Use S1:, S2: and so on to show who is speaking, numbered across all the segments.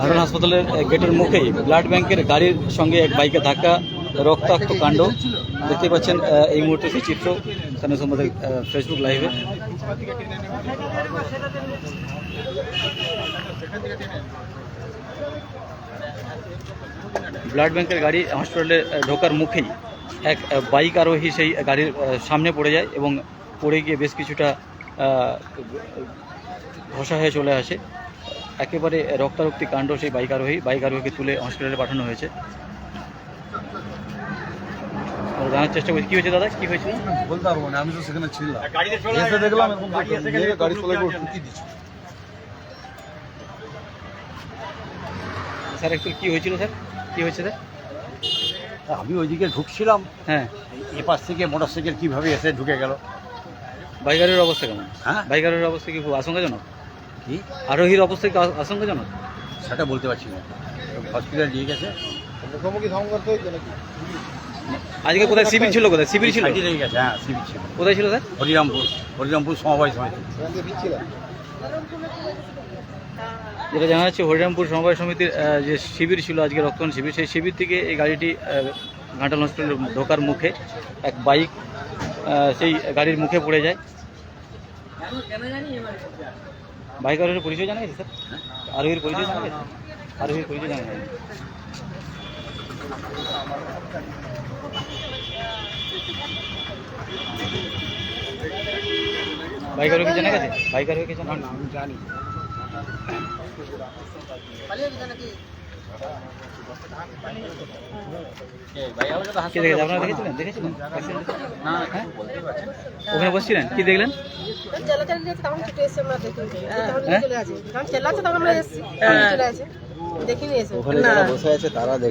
S1: ঘাটাল হাসপাতালের গেটের মুখেই ব্লাড ব্যাংকের গাড়ির সঙ্গে এক বাইকে ধাক্কা রক্তাক্ত কাণ্ড। দেখতে পাচ্ছেন এই মুহূর্তে সেই চিত্র স্থানীয় সম্বাদের ফেসবুক লাইভে ব্লাড ব্যাংকের গাড়ি হসপিটালে ঢোকার মুখেই এক বাইক আরোহী সেই গাড়ির সামনে পড়ে যায় এবং পড়ে গিয়ে বেশ কিছুটা ঘষা হয়ে চলে আসে। একেবারে রক্তারক্তি কাণ্ড সেই বাইক আরোহী বাইক আরোহীকে তুলে হসপিটালে পাঠানো হয়েছে। জানার চেষ্টা করছি। কী হয়েছে দাদা? কী হয়েছিল?
S2: বলতে পারব না আমি তো সেখানে ছিলাম। এসে দেখলাম গাড়ি চলে ঠুকি দিচ্ছে।
S1: স্যার একটু কী হয়েছিল স্যার? কী হয়েছে স্যার?
S2: আমি ওইদিকে ঢুকছিলাম।
S1: হ্যাঁ।
S2: এপাশ থেকে মোটর সাইকেল কীভাবে এসে ঢুকে গেল?
S1: বাইকারের অবস্থা কেমন?
S2: হ্যাঁ?
S1: বাইকারের অবস্থা কি খুব আশঙ্কাজনক?
S2: কি?
S1: আরোহীর অবস্থা কি আশঙ্কাজনক?
S2: সেটা বলতে পারছি না। হসপিটাল নিয়ে গেছে। মুখোমুখি সংঘর্ষ হয়েছে নাকি?
S1: আজকে কোথায় শিবির ছিল কোথায়? শিবির ছিল?
S2: সাইডে লেগে গেছে হ্যাঁ সিভিল ছিল।
S1: কোথায় ছিল স্যার?
S2: হরিরামপুর। হরিরামপুর সমবায় সমিতি।
S1: যেটা জানা যাচ্ছে হরিরামপুর সমবায় সমিতির যে শিবির ছিল আজকে রক্তদান শিবির সেই শিবির থেকে এই গাড়িটি ঘাটাল হসপিটালে ঢোকার মুখে এক বাইক সেই গাড়ির মুখে পড়ে যায়। বাইক আরোহীর পরিচয় জানা গেছে স্যার? আরোহীর পরিচয় জানা গেছে? আরোহীর পরিচয় জানা গেছে। বাইক আরোহী কি জানা গেছে? বাইক আরোহী কি জানা
S2: আমি জানি।
S1: আপনারা দেখেছিলেন দেখেছিলেন না ওখানে বসছিলেন কি দেখলেন হ্যাঁ?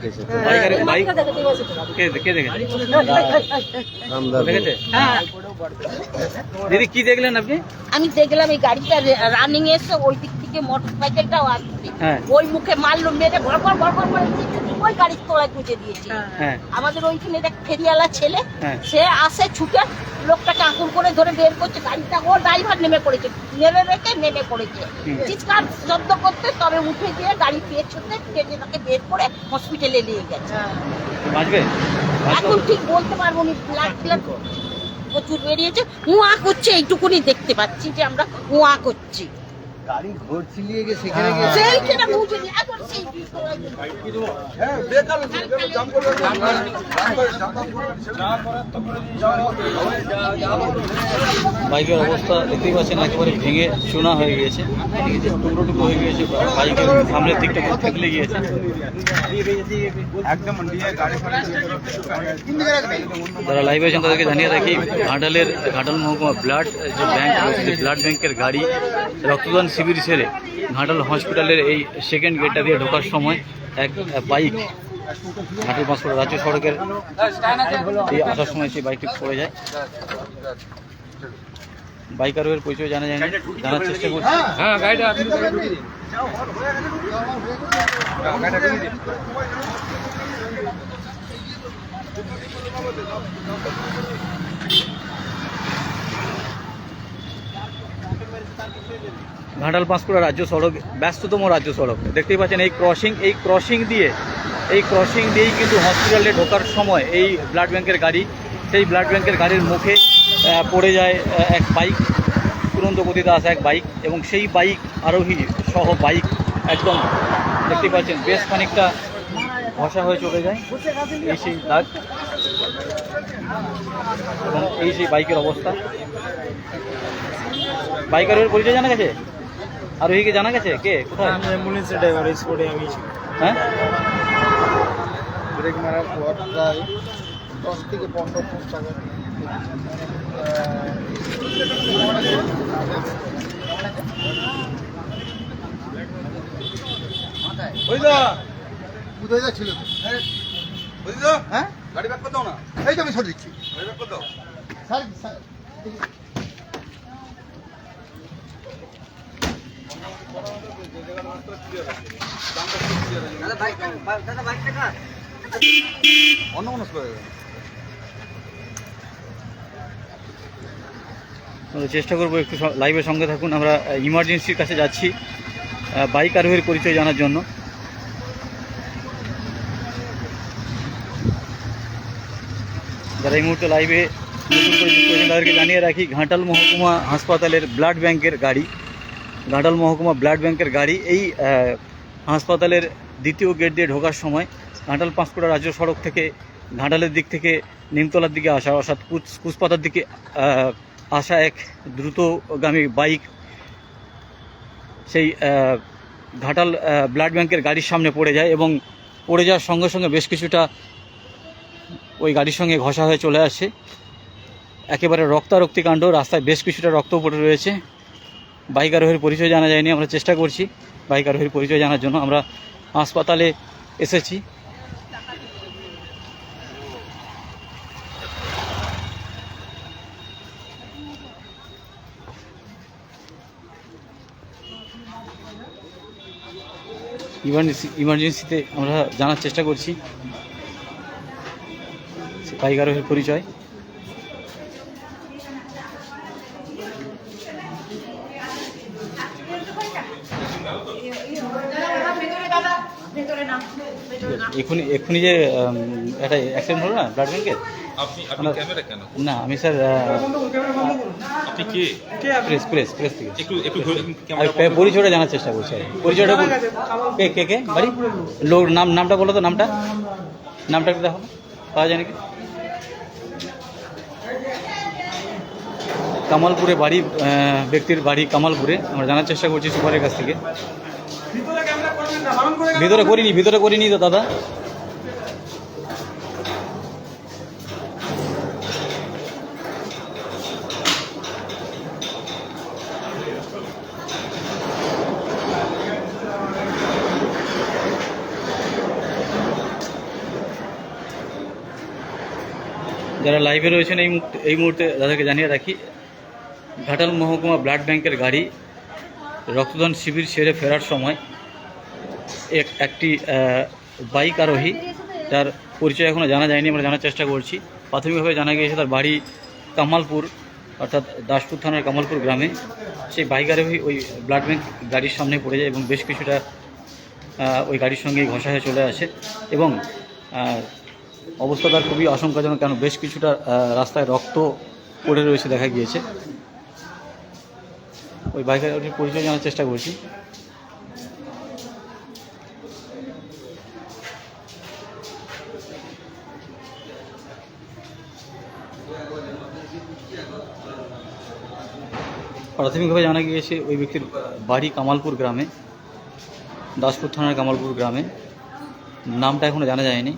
S3: এসেছি
S4: হ্যাঁ
S1: দিদি কি দেখলেন আপনি?
S4: আমি দেখলাম এই গাড়িটা রানিং এসে ওই দিক থেকে মোটর সাইকেলটাও আসছে
S1: হ্যাঁ।
S4: ওই মুখে মারলো মেরে ভর ভর ভর ভর করে ওই গাড়ির তোলায় গুঁজে দিয়েছে।
S1: হ্যাঁ।
S4: আমাদের ওইখানে দেখ ফেরিওয়ালা ছেলে
S1: হ্যাঁ।
S4: সে আসে ছুটে লোকটাকে আঁকুর করে ধরে বের করছে। গাড়িটা ও ড্রাইভার নেমে পড়েছে। নেমে রেখে নেমে পড়েছে। চিৎকার শব্দ করতে তবে উঠে গিয়ে গাড়ি পেছনে টেনে তাকে বের করে হসপিটালে নিয়ে গেছে। এখন ঠিক বলতে পারব না ব্লাড ব্লাড প্রচুর বেরিয়েছে। উয়া করছে এইটুকুনি দেখতে পাচ্ছি যে আমরা উয়া করছি।
S2: গাড়ি ঘর চিলিয়ে গেছে
S4: সেইখানে বুঝে নি এখন সেই
S1: বাইকের অবস্থা দেখতেই পাচ্ছেন একেবারে ভেঙে চুনা হয়ে গিয়েছে। টুকরো টুকরো হয়ে গিয়েছে বাইকের সামনের দিকটা পুরো থেকলে গিয়েছে। যারা লাইভ আছেন তাদেরকে জানিয়ে রাখি ঘাটালের ঘাটাল মহকুমা ব্লাড যে ব্যাংক রয়েছে ব্লাড ব্যাংকের গাড়ি রক্তদান শিবির সেরে ঘাটাল হসপিটালের এই সেকেন্ড গেটটা দিয়ে ঢোকার সময় এক বাইক ঘাটাল পাঁচপুর রাজ্য সড়কের এই আসার সময় সেই বাইকটি পড়ে যায়। বাইক আরোহের পরিচয় জানা যায়নি জানার চেষ্টা করছি।
S2: হ্যাঁ
S1: ঘাটাল পাঁশকুড়া রাজ্য সড়ক, ব্যস্ততম রাজ্য সড়ক। দেখতেই পাচ্ছেন, এই ক্রসিং এই ক্রসিং দিয়ে, এই ক্রসিং দিয়েই কিন্তু হসপিটালে ঢোকার সময় এই ব্লাড ব্যাংকের গাড়ি, সেই ব্লাড ব্যাংকের গাড়ির মুখে পড়ে যায় এক বাইক তুরন্ত গতিতে আসা এক বাইক এবং সেই বাইক আরোহী সহ বাইক একদম, দেখতেই পাচ্ছেন, বেশ খানিকটা ঘষা হয়ে চলে যায়, এই সেই দাগ এবং এই সেই বাইকের অবস্থা। বাইক আরোহীর পরিচয় জানা গেছে? আরোহীকে জানা গেছে? কে? কোথায়?
S5: আমি অ্যাম্বুলেন্সের ড্রাইভার স্পটে আমি
S1: হ্যাঁ?
S2: ব্রেক মারার পর প্রায় দশ থেকে পনেরো ফুট টাকা যাচ্ছিল? হ্যাঁ? গাড়ি ব্যাক করতে না? এই তো আমি সরে দিচ্ছি। গাড়ি ব্যাক করতে স্যার
S1: চেষ্টা করব একটু লাইভের সঙ্গে থাকুন। আমরা ইমার্জেন্সির কাছে যাচ্ছি বাইক আরোহীর পরিচয় জানার জন্য। যারা এই মুহূর্তে লাইভে তাদেরকে জানিয়ে রাখি, ঘাটাল মহকুমা হাসপাতালের ব্লাড ব্যাংকের গাড়ি। ঘাটাল মহকুমা ব্লাড ব্যাংকের গাড়ি এই হাসপাতালের দ্বিতীয় গেট দিয়ে ঢোকার সময় ঘাটাল পাঁশকুড়া রাজ্য সড়ক থেকে ঘাটালের দিক থেকে নিমতলার দিকে আসা, অর্থাৎ কুচ কুচপাতার দিকে আসা এক দ্রুতগামী বাইক সেই ঘাটাল ব্লাড ব্যাংকের গাড়ির সামনে পড়ে যায় এবং পড়ে যাওয়ার সঙ্গে সঙ্গে বেশ কিছুটা ওই গাড়ির সঙ্গে ঘষা হয়ে চলে আসে। একেবারে রক্তারক্তি কাণ্ড, রাস্তায় বেশ কিছুটা রক্ত পড়ে রয়েছে। বাইক আরোহীর পরিচয় জানা যায়নি, আমরা চেষ্টা করছি বাইক আরোহীর পরিচয় জানার জন্য। আমরা হাসপাতালে এসেছি। ইমার্জেন্সি ইমার্জেন্সিতে আমরা জানার চেষ্টা করছি। বাইক আরোহীর পরিচয়। এক্ষুনি এক্ষুনি যে একটা অ্যাক্সিডেন্ট হলো না ব্লাড ব্যাংকের
S6: আপনি আপনি ক্যামেরা কেন?
S1: না আমি স্যার
S6: আপনি কে?
S1: প্রেস প্রেস প্রেস থেকে।
S6: একটু একটু ক্যামেরা
S1: পরিচয়টা জানার চেষ্টা করছি পরিচয়টা কে কে কে? বাড়ি? লোক নাম নামটা বলো তো নামটা। নামটা একটু দেখো। পাওয়া যায় নাকি কামালপুরে বাড়ি ব্যক্তির বাড়ি কামালপুরে। আমরা জানার চেষ্টা করছি সুপারের কাছ থেকে। ভিতরে করিনি ভিতরে করিনি তো দাদা। যারা লাইভে রয়েছেন এই মুহূর্তে এই মুহূর্তে তাদেরকে জানিয়ে রাখি ঘাটাল মহকুমা ব্লাড ব্যাংকের গাড়ি রক্তদান শিবির সেরে ফেরার সময় এক, একটি বাইক আরোহী। তার পরিচয় এখনও জানা যায়নি, আমরা জানার চেষ্টা করছি। প্রাথমিকভাবে জানা গিয়েছে তার বাড়ি কামালপুর, অর্থাৎ দাসপুর থানার কামালপুর গ্রামে। সেই বাইক আরোহী ওই ব্লাড ব্যাংক গাড়ির সামনে পড়ে যায় এবং বেশ কিছুটা ওই গাড়ির সঙ্গে ঘষা হয়ে চলে আসে এবং অবস্থা তার খুবই আশঙ্কাজনক, কেন বেশ কিছুটা রাস্তায় রক্ত পড়ে রয়েছে দেখা গিয়েছে। ওই বাইকের পরিচয় জানার চেষ্টা করছি। প্রাথমিকভাবে জানা গিয়েছে ওই ব্যক্তির বাড়ি কামালপুর গ্রামে, দাসপুর থানার কামালপুর গ্রামে। নামটা এখনও জানা যায়নি।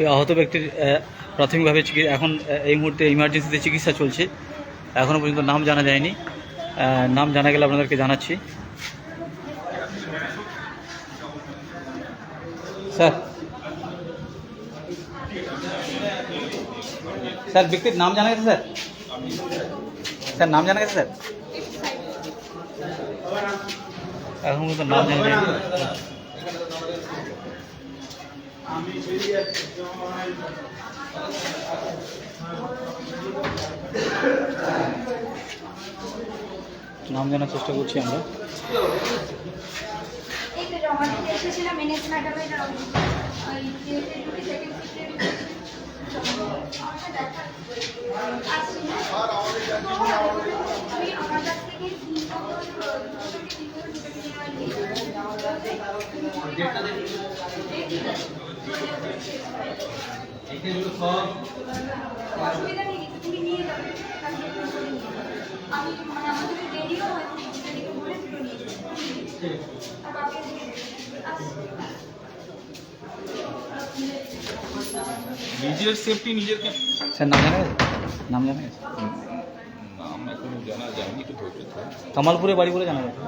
S1: ওই আহত ব্যক্তির প্রাথমিকভাবে এখন এই মুহূর্তে ইমার্জেন্সিতে চিকিৎসা চলছে। এখনও পর্যন্ত নাম জানা যায়নি। নাম জানা গেলে আপনাদেরকে জানাচ্ছি। স্যার। স্যার, ব্যক্তির নাম জানা গেছে, স্যার? স্যার, নাম জানা গেছে, স্যার? এখন পর্যন্ত নাম জানা যায়নি। নাম জানার চেষ্টা করছি আমরা।
S7: এই তো অসুবিধা নেই তুমি নিয়ে যাবে আমি। আমি মানে আমার যদি হয় তুমি বলে দুটো নিয়ে যাবে আর বাকি দিয়ে দেবে। আসছি।
S6: নিজের সেফটি নিজের
S1: স্যার নাম জানা গেছে নাম জানা গেছে
S6: নাম এখনও জানা যায়নি ধৈর্য
S1: কামালপুরে বাড়ি বলে জানা গেছে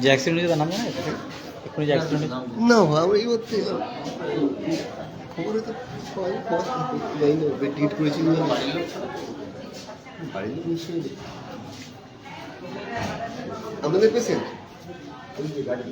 S1: যে অ্যাক্সিডেন্ট হয়েছে তার নাম জানা এক্ষুনি যে অ্যাক্সিডেন্ট
S2: না আমরা এই করতে খবরে তো খবর যাই না টিকিট করেছি বাড়ির লোক বাড়ির লোক নিশ্চয়ই। আপনাদের পেশেন্ট গাড়ি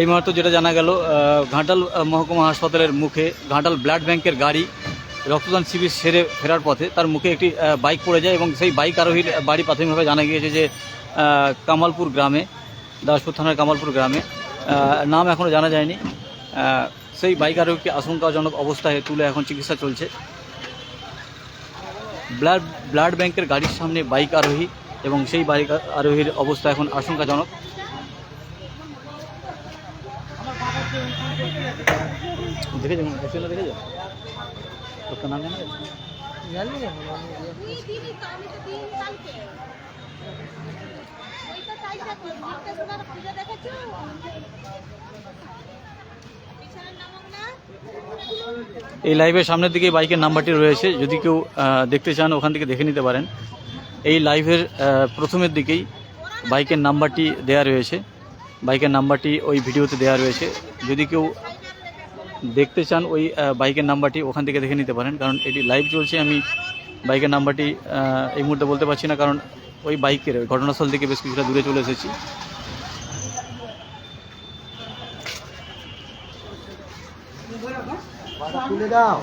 S1: এই মুহূর্তে যেটা জানা গেল ঘাটাল মহকুমা হাসপাতালের মুখে ঘাটাল ব্লাড ব্যাংকের গাড়ি রক্তদান শিবির সেরে ফেরার পথে তার মুখে একটি বাইক পড়ে যায় এবং সেই বাইক আরোহীর বাড়ি প্রাথমিকভাবে জানা গিয়েছে যে কামালপুর গ্রামে, দাসপুর থানার কামালপুর গ্রামে নাম এখনও জানা যায়নি। সেই বাইক আরোহীকে আশঙ্কাজনক অবস্থায় তুলে এখন চিকিৎসা চলছে। ব্লাড ব্লাড ব্যাংকের গাড়ির সামনে বাইক আরোহী এবং সেই বাইক আরোহীর অবস্থা এখন আশঙ্কাজনক। অ্যাক্সিডেন্ট দেখেছ? লোকটার নাম এই লাইভের সামনের দিকে বাইকের নাম্বারটি রয়েছে। যদি কেউ দেখতে চান, ওখান থেকে দেখে নিতে পারেন। এই লাইভের প্রথমের দিকেই বাইকের নাম্বারটি দেয়া রয়েছে। বাইকের নাম্বারটি ওই ভিডিওতে দেয়া রয়েছে। যদি কেউ দেখতে চান ওই বাইকের নাম্বারটি ওখান থেকে দেখে নিতে পারেন। কারণ এটি লাইভ চলছে, আমি বাইকের নাম্বারটি এই মুহূর্তে বলতে পারছি না, কারণ ওই বাইকের ঘটনাস্থল থেকে বেশ কিছুটা দূরে চলে এসেছি।
S2: তুলে দাও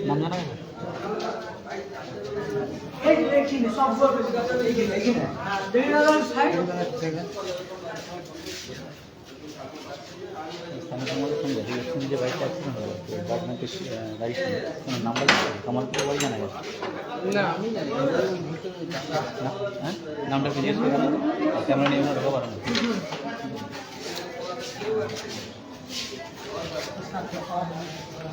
S1: নাম জানা গেল এই দেখি না সব গল্প দেখি। না দেখি না 3060 লক্ষ্মী যে বাড়িতে অ্যাক্সিডেন্ট হলো বাগনাটির গাড়ির কোনো নাম্বার কামালপুরের বাড়ি জানা গেছে হ্যাঁ নামটা কি জিজ্ঞেস করে ক্যামেরা নিয়ে ঢোকা পারেন Thank you.